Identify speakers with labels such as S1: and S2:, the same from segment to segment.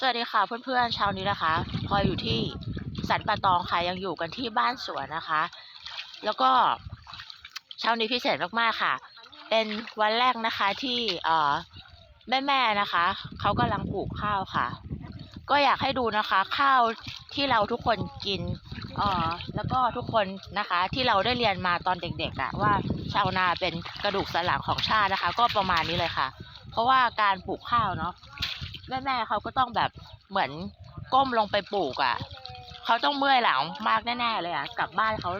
S1: สวัสดีค่ะเพื่อนๆเช้านี้นะคะพลอยอยู่ที่สันป่าตองค่ะยังอยู่กันที่บ้านสวนนะคะ แล้วก็เช้านี้พิเศษมากๆค่ะ เป็นวันแรกนะคะที่เอ่อแม่ๆนะคะเขากำลังปลูกข้าวค่ะ ก็อยากให้ดูนะคะข้าวที่เราทุกคนกินเอ่อแล้วก็ทุกคนนะคะที่เราได้เรียนมาตอนเด็กๆอะว่าชาวนาเป็นกระดูกสันหลังของชาตินะคะ ก็ประมาณนี้เลยค่ะ เพราะว่าการปลูกข้าวเนาะ แม่แม่ๆเขาก็ต้องแบบเหมือนก้มลงไปปลูกอะ่ะเขาต้องเมื่อยหลังมากแน่ๆเลยอะ่ะ กลับบ้านเขา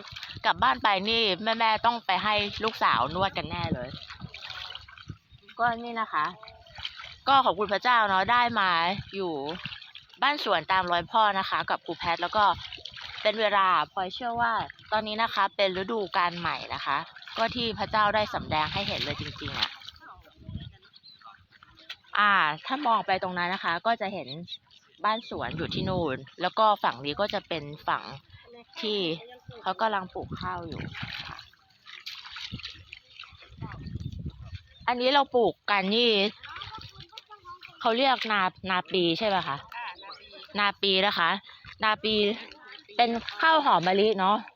S1: กลับบ้านไปนี่แม่แม่ๆต้องไปให้ลูกสาวนวดกันแน่เลย ก็นี่นะคะ ก็ขอบคุณพระเจ้าเนาะได้มาอยู่บ้านสวนตามรอยพ่อนะคะ กับครูแพทย์แล้วก็เป็นเวลาพลอยเชื่อว่า ตอนนี้นะคะ เป็นฤดูการใหม่นะคะ ก็ที่พระเจ้าได้สำแดงให้เห็นเลยจริงๆอะ อ่า ถ้ามองไปตรงนั้นนะคะ ก็จะเห็นบ้านสวนอยู่ที่นู่น แล้วก็ฝั่งนี้ก็จะเป็นฝั่งที่เขากำลังปลูกข้าวอยู่ค่ะอันนี้เราปลูกกันนี่เขาเรียกนานาปีใช่ไหมคะ นาปีนะคะ นาปีเป็นข้าวหอมมะลิเนาะ
S2: ไม่ไม่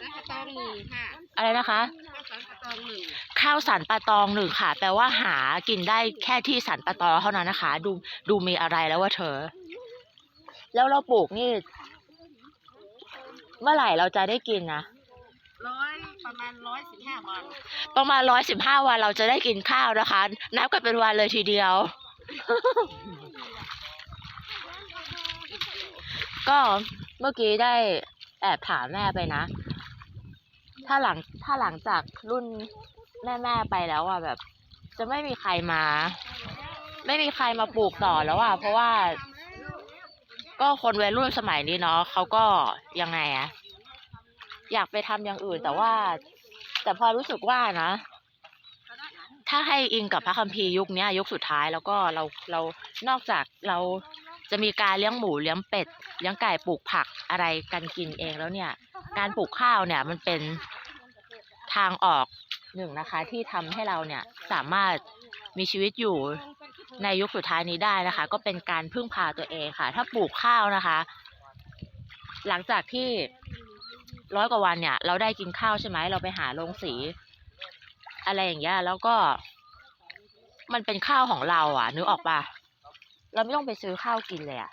S2: แล้วก็ตองหนึ่งค่ะ
S1: อะไรนะคะ
S2: ข้าวสารกระตองหนึ่ง
S1: ข้าวสันปะตองหนึ่งค่ะ แปลว่าหากินได้แค่ที่สันปะตองเท่านั้นนะคะ ดูดูมีอะไรแล้วว่าเธอ แล้วเราปลูกนี่ เมื่อไหร่เราจะได้กินนะ
S2: ร้อยประมาณร้อยสิบห้าวัน
S1: ประมาณร้อยสิบห้าวันเราจะได้กินข้าวนะคะ นับกันเป็นวันเลยทีเดียว ก็เมื่อกี้ได้แอบถามแม่ไปนะ ถ้าหลังถ้าหลังจากรุ่นแม่แม่ๆไปแล้วอะแบบ จะไม่มีใครมา ไม่มีใครมาปลูกต่อแล้วอะเพราะว่า ก็คนวัยรุ่นสมัยนี้เนาะเขาก็ยังไงอะอยากไปทำอย่างอื่น แต่ว่า แต่พอรู้สึกว่านะถ้าให้อิงกับพระคัมภีร์ยุคนี้ยุคสุดท้ายแล้วก็เราเรานอกจากเราจะมีการเลี้ยงหมูเลี้ยงเป็ดเลี้ยงไก่ปลูกผักอะไรกันกินเองแล้วเนี่ย การปลูกข้าวเนี่ยมันเป็น ทางออกหนึ่งนะคะ ที่ทำให้เราเนี่ยสามารถมีชีวิตอยู่ในยุคสุดท้ายนี้ได้นะคะ ก็เป็นการพึ่งพาตัวเองค่ะ ถ้าปลูกข้าวนะคะ หลังจากที่ร้อยกว่าวันเนี่ย เราได้กินข้าวใช่ไหมเราไปหาโรงสี อะไรอย่างเงี้ยแล้วก็ มันเป็นข้าวของเราอะนึกออกปะเราไม่ต้องไปซื้อข้าวกินเลยอะ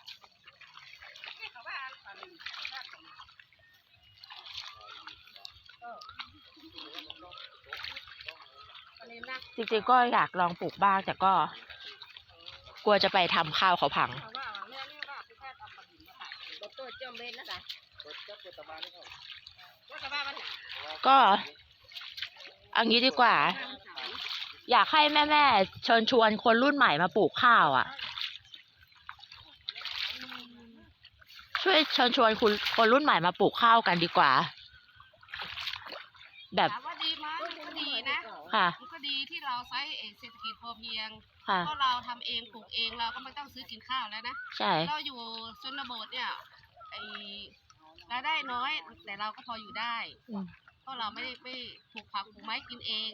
S1: จริงๆก็อยากลองปลูกบ้างแต่ก็ กลัวจะไปทำข้าวเขาพัง
S2: เพราะว่าแม่นี่ว่าพี่แพทย์เอาปลาดิบมาขายรถตัวเจ้าเล่นนะจ๊ะว่าจะบ้าวันไหน
S1: ก็เอันนี้ดีกว่า อยากให้แม่ ๆ เชิญชวนคนรุ่นใหม่มาปลูกข้าวอะ ช่วยเชิญชวนคุณคนรุ่นใหม่มาปลูกข้าวกันดีกว่า แบบ
S2: ถามว่าดีไหมมันก็ดีนะ
S1: ค่ะ
S2: มันก็ดีที่ เราใช้เศรษฐกิจพอเพียง
S1: ค่ะ
S2: เพราะเราทำเองปลูกเองเราก็ไม่ต้องซื้อกินข้าวแล้วนะ
S1: ใช่
S2: เราอยู่ชนบทเนี่ยไอรายได้น้อยแต่เราก็พออยู่ได้
S1: อืม
S2: เพราะเราไม่ได้ไม่ปลูกผักปลูกไม้กินเอง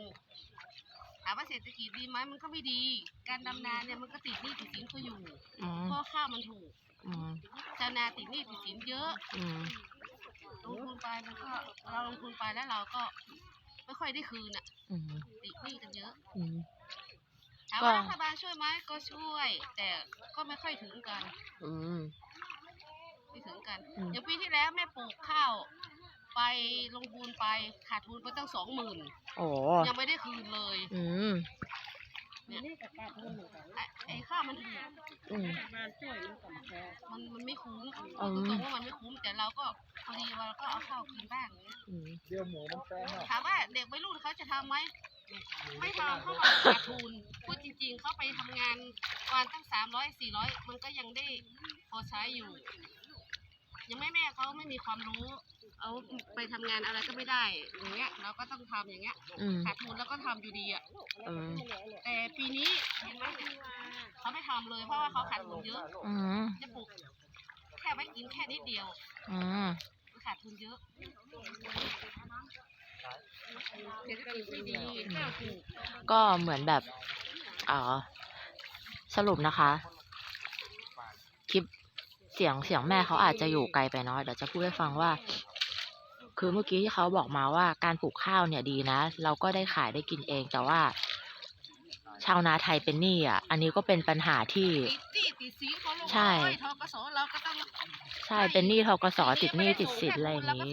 S2: ถามว่าเศรษฐกิจดีไหมมันก็ไม่ดี การดำนาเนี่ยมันก็ติดหนี้ติดสินก็อยู่
S1: อืม
S2: เพราะข้าวมันถูก
S1: อืม
S2: ชาวนาติดหนี้ติดสินเยอะ
S1: อืม
S2: ลงทุนไปมันก็เราลงทุนไปแล้วเราก็ไม่ค่อยได้คืนอะ
S1: อืม
S2: ติดหนี้กันเยอะ
S1: อืม
S2: ถาม
S1: ก็
S2: ว่ารัฐบาลช่วยไหมก็ช่วย แต่ก็ไม่ค่อยถึงกัน
S1: อืม
S2: ไม่ถึงกัน
S1: อืม
S2: อย่างปีที่แล้วแม่ปลูกข้าว ไปลงทุนไปขาดทุนไปตั้งสองหมื่น
S1: โอ้
S2: ยังไม่ได้คืนเลย
S1: อืม
S2: ไอ้ไอ้ข้าวมันถูก
S1: อืม
S2: มันมันไม่คุ้ม
S1: อืม
S2: ตรงๆว่ามันไม่คุ้มแต่เราก็พอดีว่าเราก็เอาข้าวกินบ้างอย่างเงี้ย
S1: อืม
S2: ถามว่าเด็กวัยรุ่นเขาจะทำไหม ไม่ทำเพราะว่าขาดทุนพูดจริง ๆ เขาไปทำงานวันตั้งสามร้อยสี่ร้อยมันก็ยังได้พอใช้อยู่ ยังไม่แม่เขาไม่มีความรู้ เอาไปทำงานอะไรก็ไม่ได้อย่างเงี้ยเราก็ต้องทำอย่างเงี้ย
S1: อืม
S2: ขาดทุนแล้วก็ทำอยู่ดีอะ
S1: อืม
S2: แต่ปีนี้เห็นไหมเขาไม่ทำเลย เพราะว่าเขาขาดทุนเยอะ
S1: อืม
S2: จะปลูกแค่ไว้กินแค่นิดเดียว
S1: อืม
S2: ขาดทุนเยอะเศรษฐ ก็
S1: เหมือนแบบอ่อสรุปนะคะ คลิปเสียงเสียงแม่เขาอาจจะอยู่ไกลไปเนาะเดี๋ยวจะพูดให้ฟังว่า คือเมื่อกี้ที่เขาบอกมาว่าการปลูกข้าวเนี่ยดีนะ เราก็ได้ขายได้กินเองแต่ว่า ชาวนาไทยเป็นหนี้อะ อันนี้ก็เป็นปัญหาที่ใช่ใช่เป็นหนี้ทกสติดหนี้ติดสินอะไรอย่าง
S2: นี้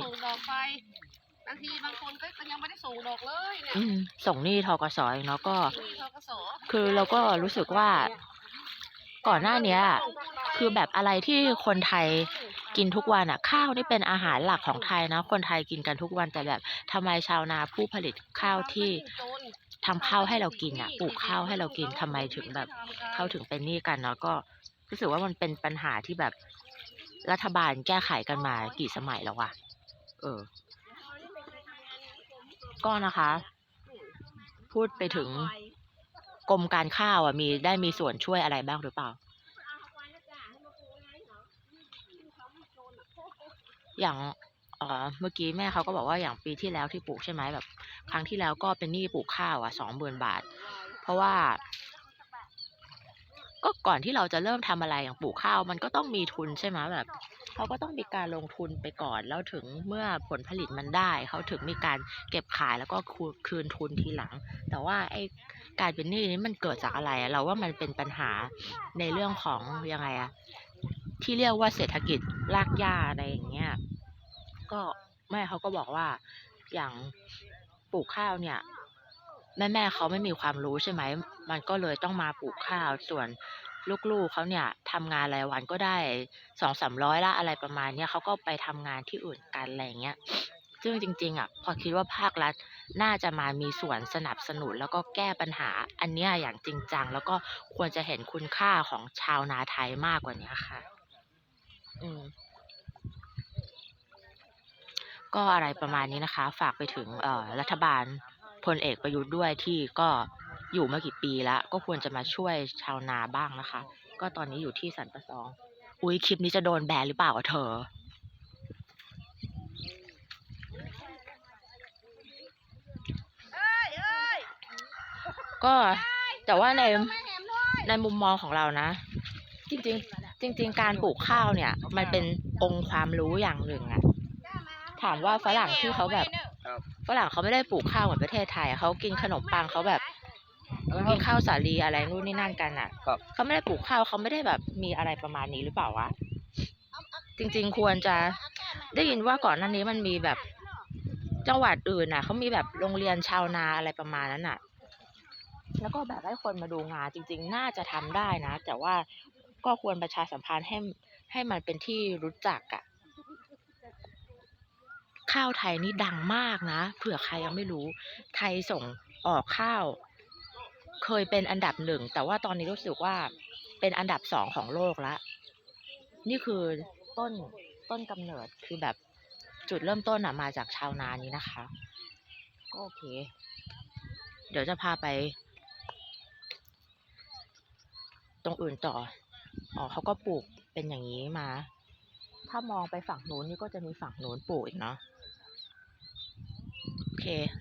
S2: บางทีบางคนก็ยังไม่ได้ส่งดอกเลยเนี่ย
S1: อืมส่งหนี้ทกสอีกเนาะก็
S2: หนี้ทกส
S1: คือเราก็รู้สึกว่า ก่อนหน้าเนี้ย คือแบบอะไรที่คนไทยกินทุกวันอะ ข้าวนี่เป็นอาหารหลักของไทยนะ คนไทยกินกันทุกวันแต่แบบทำไมชาวนาผู้ผลิตข้าวที่ทำข้าวให้เรากินอะปลูกข้าวให้เรากินทำไมถึงแบบเขาถึงเป็นหนี้กันเนาะก็รู้สึกว่ามันเป็นปัญหาที่แบบรัฐบาลแก้ไขกันมากี่สมัยแล้ววะเออ ก็นะคะ พูดไปถึงกรมการข้าวอะมีได้มีส่วนช่วยอะไรบ้างหรือเปล่า อย่างเอ่อเมื่อกี้แม่เขาก็บอกว่าอย่างปีที่แล้วที่ปลูกใช่ไหมแบบ ครั้งที่แล้วก็เป็นหนี้ปลูกข้าวอะสองหมื่นบาท เพราะว่า ก็ก่อนที่เราจะเริ่มทำอะไรอย่างปลูกข้าวมันก็ต้องมีทุนใช่ไหมแบบเขาก็ต้องมีการลงทุนไปก่อนแล้วถึงเมื่อผลผลิตมันได้เขาถึงมีการเก็บขายแล้วก็คืนทุนทีหลัง แต่ว่าไอ้การเป็นหนี้นี้มันเกิดจากอะไรเราว่ามันเป็นปัญหาในเรื่องของยังไงอะที่เรียกว่าเศรษฐกิจรากหญ้าอะไรอย่างเงี้ยก็แม่เขาก็บอกว่าอย่างปลูกข้าวเนี่ย แม่แม่ๆเขาไม่มีความรู้ใช่ไหม มันก็เลยต้องมาปลูกข้าว ส่วนลูกๆเขาเนี่ยทำงานรายวันก็ได้สองสามร้อยละอะไรประมาณเนี้ยเขาก็ไปทำงานที่อื่นกันอะไรเงี้ย ซึ่งจริงๆอะพอคิดว่าภาครัฐน่าจะมามีส่วนสนับสนุนแล้วก็แก้ปัญหาอันเนี้ยอย่างจริงจังแล้วก็ควรจะเห็นคุณค่าของชาวนาไทยมากกว่านี้ค่ะ อืมก็อะไรประมาณนี้นะคะ ฝากไปถึงเอ่อรัฐบาล พลเอกประยุทธ์ด้วยที่ก็อยู่มากี่ปีแล้ว ก็ควรจะมาช่วยชาวนาบ้างนะคะ ก็ตอนนี้อยู่ที่สันปะซอง อุ้ยคลิปนี้จะโดนแบนหรือเปล่าอะเธอ ก็แต่ว่าในในมุมมองของเรานะ จริงๆ จริง ๆ การปลูกข้าวเนี่ย มันเป็นองค์ความรู้อย่างหนึ่งอะถามว่าฝรั่งที่เขาแบบ
S3: ครับ
S1: ฝรั่งเขาไม่ได้ปลูกข้าวเหมือนประเทศไทยอะเขากินขนมปังเขาแบบกินข้าวสาลีอะไรนู่นนี่นั่นกันอะ
S3: ครับ
S1: เขาไม่ได้ปลูกข้าวเขาไม่ได้แบบมีอะไรประมาณนี้หรือเปล่าวะจริง ๆ ควรจะได้ยินว่าก่อนหน้านี้มันมีแบบจังหวัดอื่นน่ะเขามีแบบโรงเรียนชาวนาอะไรประมาณนั้นน่ะ แล้วก็แบบให้คนมาดูงานจริง ๆ น่าจะทำได้นะ แต่ว่าก็ควรประชาสัมพันธ์ให้ให้มันเป็นที่รู้จักอะ ข้าวไทยนี่ดังมากนะ เผื่อใครยังไม่รู้ ไทยส่งออกข้าว เคยเป็นอันดับหนึ่ง แต่ว่าตอนนี้รู้สึกว่าเป็นอันดับสองของโลกละ นี่คือต้นต้นกำเนิดคือแบบจุดเริ่มต้นอะมาจากชาวนานี้นะคะ ก็โอเค เดี๋ยวจะพาไป ตรงอื่นต่อ อ๋อเขาก็ปลูกเป็นอย่างนี้มา ถ้ามองไปฝั่งนู้นนี่ก็จะมีฝั่งนู้นปลูกอีกเนาะ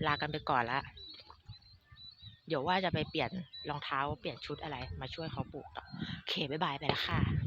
S1: ลากันไปก่อนละเดี๋ยวว่าจะไปเปลี่ยนรองเท้าเปลี่ยนชุดอะไรมาช่วยเขาปลูกต่อโอเคบ๊ายบายไปแล้วค่ะ